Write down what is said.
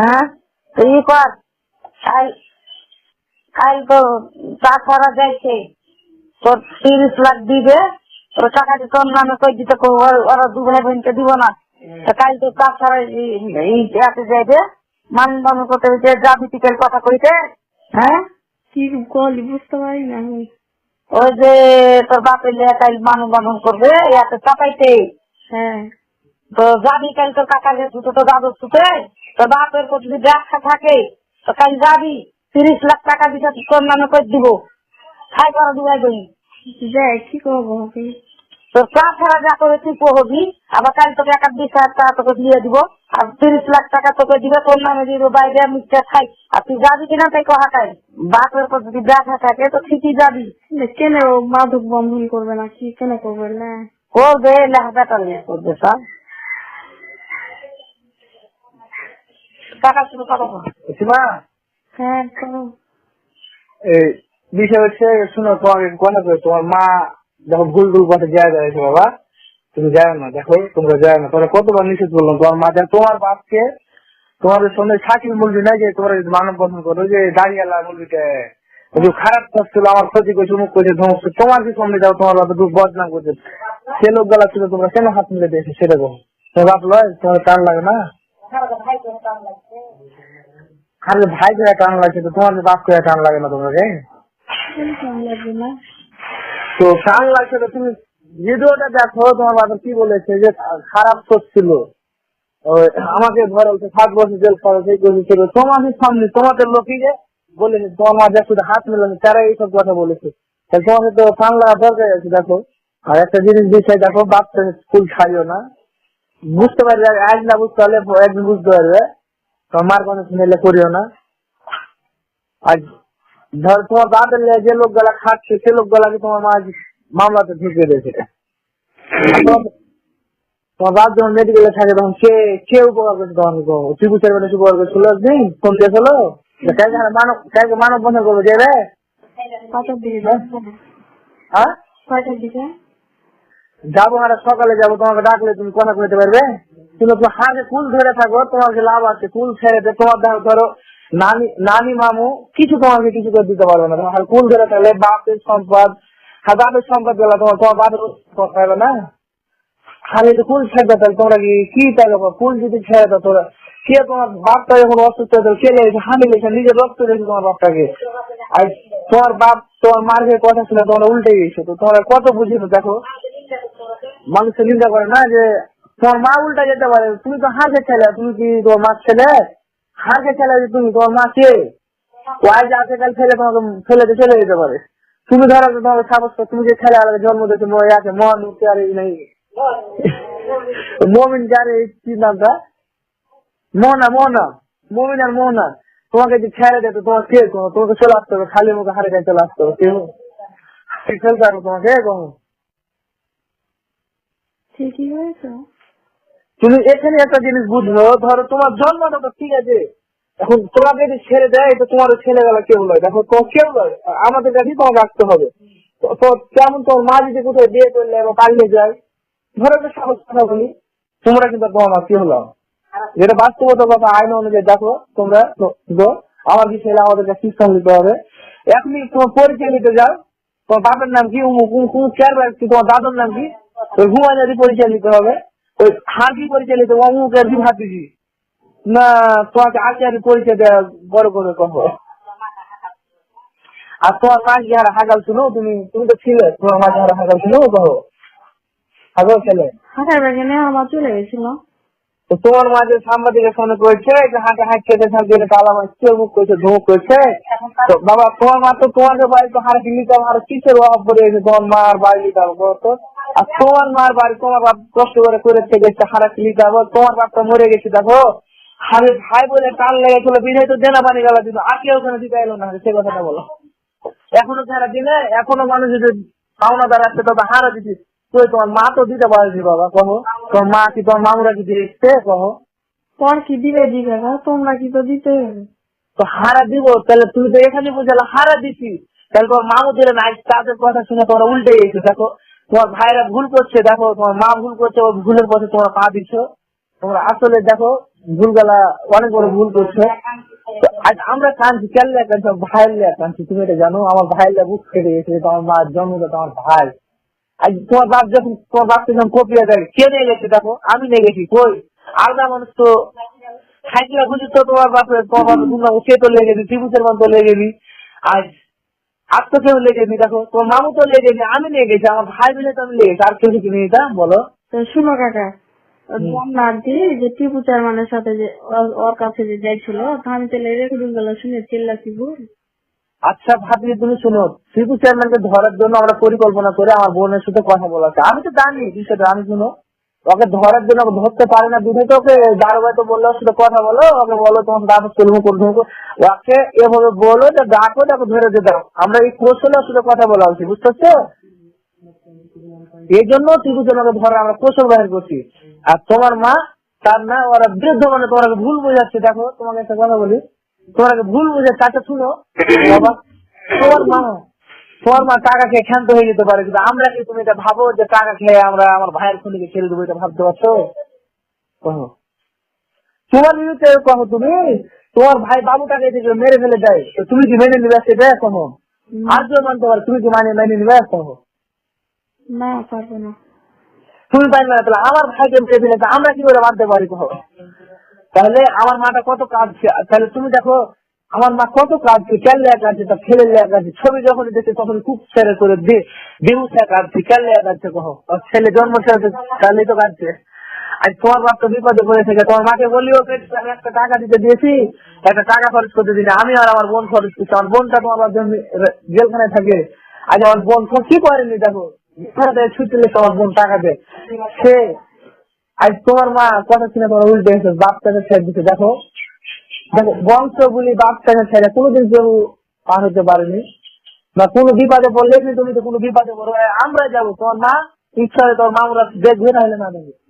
হ্যাঁ? তো ই কর। কাল কাল তো চা যাইছে। তোর তিরিশ লাখ দিবে। তোর টাকাটি তোর নামে কই দিতে ওরা দু ভাই বোনকে দিব না। কাল তো যাইবে। মান করতে যাবি টিকের কথা কইতে হ্যাঁ? কি বুঝতে পারি না আমি। ওই যে তোর বাপের লিয়ে কাল মানুষ বান্ধন করবে চাপাইতে হ্যাঁ। তো যাবি কাল তোর কাকার দুটো তো তো দাদুর তোর বাপের কোথাও যদি ব্যবসা থাকে তো কাল যাবি তিরিশ লাখ টাকা দিতে তোর নামে করে দিব। খাই করা দুয়াই গই যাই কি করব তোর চা ছাড়া যা করে তুই হবি আবার কাল তোকে এক বিশ হাজার টাকা তোকে দিয়ে দিব আর তিরিশ লাখ টাকা তোকে দিবে তোর নামে দিব বাইরে মিষ্টার খাই। আর তুই যাবি কিনা তাই কহা খাই বাপের পর যদি ব্যবসা থাকে তো ঠিকই যাবি। কেন মাদক বন্ধন করবে না কি কেন করবে? না। করবে লেখাটা নিয়ে করবে সব টাকা শুরু করো সীমা হ্যাঁ বিষয় হচ্ছে শুনো তোমাকে কথা করে তোমার মা দেখো ভুল ভুল পথে যায় যাচ্ছে বাবা। তুমি যাও না দেখো তোমরা যাও না। তোমরা কতবার নিষেধ করলাম তোমার মা দেখো তোমার বাপকে তোমাদের সঙ্গে নাই যে তোমরা মানব বন্ধন করো যে দাঁড়িয়ালা মুরগিটা খারাপ কাজ ছিল আমার ক্ষতি করছে মুখ করছে ধমক তোমার কি সামনে যাও তোমার বাবা দুধ বদনাম করছে। সে লোক গলা ছিল তোমরা কেন হাত মিলে দিয়েছে সেটা কো তোমার বাপ লয় তোমার টান লাগে না? খালি ভাই করে টান লাগছে তো, তোমার বাপ করে টান লাগে না তোমাকে কেন তো টান লাগছে তো তুমি ভিডিওটা দেখো, তোমার বাবা কি বলেছে যে খারাপ করছিল। আমাকে ধরো সাত বছর জেল খরচ এই করেছিল তোমাদের সামনে, তোমাদের লোকই যে বলেছে তোমার মা যা শুধু হাত মেলানো তারা এইসব কথা বলেছে। তাহলে তোমাকে তো টান লাগা দরকার আছে, দেখো। আর একটা জিনিস বিষয়, দেখো বাচ্চা স্কুল ছাড়িও না। বুঝতে পারবে, আজ না বুঝতে পারলে একদিন বুঝতে পারবে। তোমার মার কথা শুনেলে করিও না। আর ধর তোমার বাপের লেগে যে লোকগুলা খাচ্ছে সে লোকগুলাকে তোমার মা মামলাতে ঢুকিয়ে দিয়েছে। তোমার- বাপ যখন মেডিকেলে থাকে তখন কে কে উপকার করছে তখন? টিপু চেয়ারম্যান এসে উপকার করছিল একদিন ফোন দিয়েছিল মানব কালকে মানব বন্ধন করব যে রে। যাব হ্যাঁ? যাব আর সকালে যাব। তোমাকে ডাকলে তুমি কথা কইতে পারবে। তুমি হাতে কুল ধরে থাকো লাভ আছে, কুল তোমার ধরো, নানি নানি মামু, কিছু তোমাকে কিছু করে দিতে পারবে না। তোমার কুল ধরে থাকলে বাপের সম্পদ বাপের সম্পদ তোমার তোমার বাপের না। খালি তো কুল ছেড়ে তাহলে তোমরা কি কি কুল যদি ছেড়ে দাও তোরা কে তোমার বাপটা যখন অসুস্থ হয়েছিল কে লেগেছে হানি লেগেছে, নিজের রক্ত লেগেছে তোমার বাপটাকে। আর তোমার বাপ, তোমার মার কথা ছিল তোমরা উল্টে গেছো। তো তোমরা কত বুঝিয়ে দেখো। মানুষের নিন্দা করে না যে তোমার মা উল্টা যেতে পারে। তুমি তো হারকে ছেলে, তুমি কি তোমার মা ছেলে? হারকে ছেলে যে তুমি, তোমার মা কে? ও আজ আছে কাল ছেলে তোমাকে ছেলেতে চলে যেতে পারে। তুমি ধরো যে তোমাকে সাপোজ তুমি যে ছেলে আলাদা জন্ম দিয়েছ আছে মন উঠতে আর নেই। মমিন যারে কি নামটা? মোহনা মোহনা মমিন আর মোহনা তোমাকে যে ছেড়ে দেয় তোমার কে কোনো তোমাকে চলে আসতে হবে, খালি মুখে হারে গায়ে চলে আসতে হবে, কেউ খেলতে পারব তোমাকে কখন? ঠিকই হয়েছে। তুমি এখানে একটা জিনিস বুঝলো, ধরো তোমার জন্মটা তো ঠিক আছে, এখন তোমাকে যদি ছেড়ে দেয় এটা তোমার ছেলেবেলা কেউ নয় দেখো তো কেউ নয় আমাদের কাছেই তোমাকে রাখতে হবে। তো- তো কেমন তোমার মা যদি কোথাও বিয়ে করলে বা পালিয়ে যায়, ধরো একটা সহজ কথা বলি তোমরা কিন্তু তোমার মা কি হলো যেটা বাস্তবতা কথা আইন অনুযায়ী দেখো, তোমরা, তো- তো আমার কি ছেলে আমাদেরকে শিক্ষা নিতে হবে। এখনই তোমার পরিচয় নিতে যাও। তোমার বাপের নাম কি? তোমার দাদুর নাম কি? ওই হুমায়ুনারি পরিচয় নিতে হবে। ওই হাতি পরিচয় নিতে হবে অমুক আর কি না তোমাকে আচার্য পরিচয় বড় করে কহ আর তোমার মা কি হারা হাগাল ছিল? তুমি তুমি তো ছিলে। তোমার মা হারা হাগাল ছিল কহ হাগাল ছেলে? আমার চলে গেছিল। তো তোমার মাঝে সাংবাদিকের ফোনে করেছে যে হাঁটে হাঁটতে সামনে তালা মারছে মুখ করছে ধুমুক করছে তো বাবা তোমার মা তো তোমাদের বাড়িতে হারে দিল্লিতে হারে কিসের অভাব গেছে? তোমার মার বাড়ি নিতে হবে বলো তো আর তোমার মার বাড়ি তোমার বাপ কষ্ট করে করেছে গেছে হারা নিতে হবে তোমার বাপটা মরে গেছে দেখো। হারে ভাই বলে টান লেগেছিল বিজয় তো দেনা পানি গেল দিল আর কেউ ওখানে দিতে এলো না সে কথাটা বলো। এখনও যারা দিলে এখনও মানুষ যদি পাওনাদার আছে তবে হারা দিচ্ছি তুই তোমার মা তো দিতে পারছি বাবা কহ। তোর মা কি তোমার মামুরা কি দিচ্ছে কহো। পর কি দিবে জিজ্ঞাসা তোমরা কি তো দিতে তো হারা দিব তাহলে তুই তো এখানে বুঝালে হারা দিছি। তাহলে তোমার মামু দিলে না তাদের কথা শুনে তোমরা উল্টে গেছো দেখো। তোমার ভাইরা ভুল করছে, দেখো, তোমার মা ভুল করছে ওই ভুলের পথে তোমরা পা দিচ্ছ। তোমরা আসলে দেখো, ভুলগুলা অনেক বড় ভুল করছে। আজ আমরা কাঁদছি কেন কাঁদছি? ভাইয়ের কাঁদছি, তুমি এটা জানো? আমার ভাইয়ের বুক কেটে গেছে তোমার মা জন্মদাতা তোমার ভাই। আজ তোমার বাপ যখন, তোমার বাপকে যখন কপিয়ে দেয় কে নিয়ে গেছে দেখো? আমি নিয়ে গেছি কই? আলাদা মানুষ তো সাইকেলে খুঁজি তো তোমার বাপের তোমার বাপের সে তো লেগে গেছি, ত্রিভুজের মান তো লেগে গেছি। আজ আর তো কেউ লেগে নি দেখো তোমার মামু তো লেগে নি আমি নিয়ে গেছি আমার ভাই মিলে তো আমি লেগেছি আর কেউ কিছু এটা বলো। শুনো কাকা যে টিপু চেয়ারম্যানের সাথে যে ওর- কাছে যে যাইছিল তো আমি রেকর্ডিংগুলো শুনে আচ্ছা ভাবি তুমি শুনো শিবু চেয়ারম্যানকে ধরার জন্য আমরা পরিকল্পনা করে আমার বোনের সাথে কথা বলা আমি তো জানি বিষয়টা আমি শুনো। ওকে ধরার জন্য ধরতে পারে না দুধে তো ওকে দারোগায় তো বলল শুধু কথা বলো, ওকে বলো তোমার সাথে আপস করব ওকে এভাবে বলো যে ডাকো ডাকো ধরে দাও। আমরা এই কৌশলে সাথে কথা বলা হচ্ছে বুঝতে পারছ এই জন্য চেয়ারম্যানকে ধরে আমরা কৌশল বাহির করছি। আর তোমার মা, তার না ওরা বৃদ্ধ মানে তোমাকে ভুল বোঝাচ্ছে। দেখো, তোমাকে একটা কথা বলি। তোমাকে ভুল বোঝাচ্ছে আচ্ছা শুনো। বাবা, তোমার মা তোমার টাকা খেয়ে ক্ষান্ত হয়ে যেতে পারে কিন্তু আমরা কি তুমি এটা ভাবো যে টাকা খেয়ে আমরা আমার ভাইয়ের খুনিকে ছেড়ে দেবো এটা ভাবতে পারছ? কহো। তোমার বিরুদ্ধে কহো তুমি তোমার ভাই বাবুটাকে থেকে মেরে ফেলে দেয়। তো তুমি কি মেনে নিবে সেটা কহো আর কেউ মানতে পারে তুমি কি মানে মেনে নিবে? কহো। না পারব না। তুমি পারবে না তাহলে আমার ভাইকে মেরে ফেলে আমরা কি করে মানতে পারি কহো? তাহলে আমার মাটা কত কাঁদছে তাহলে তুমি দেখো আমার মা কত কাঁদছে কেন লেয়া কাঁদছে তার ছেলে লেয়া কাঁদছে ছবি যখন দেখছে তখন খুব ছেড়ে করে বেহুসা কাঁদছে লেয়া কাঁদছে কহো। আর ছেলে জন্ম তাহলেই তো কাঁদছে। আজ তোমার বাপ তো বিপদে পড়ে থেকে তোমার মাকে বলি আমি একটা টাকা দিতে দিয়েছি, একটা টাকা খরচ করতে দিলে আমি আর আমার বোন খরচ করছি, আমার বোনটা তোমার বাপ জেলখানায় থাকে। আজ আমার বোন কি করেনি দেখো? ছুটি তোমার বোন টাকা দেয়। সে, আজ তোমার মা কথা শুনে তোমার উল্টে বাপটাকে ছেড়ে দিতে দেখো। দেখো বংশগুলি বলি বাপটাকে ছেড়ে কোনোদিন কেউ পার হতে পারেনি। বা কোনো বিপদে পড়লে তুমি তো কোনো বিপদে পড়ো। আমরা যাব তোর মা ইচ্ছা তোর মা দেখবে না হলে না দেখবে।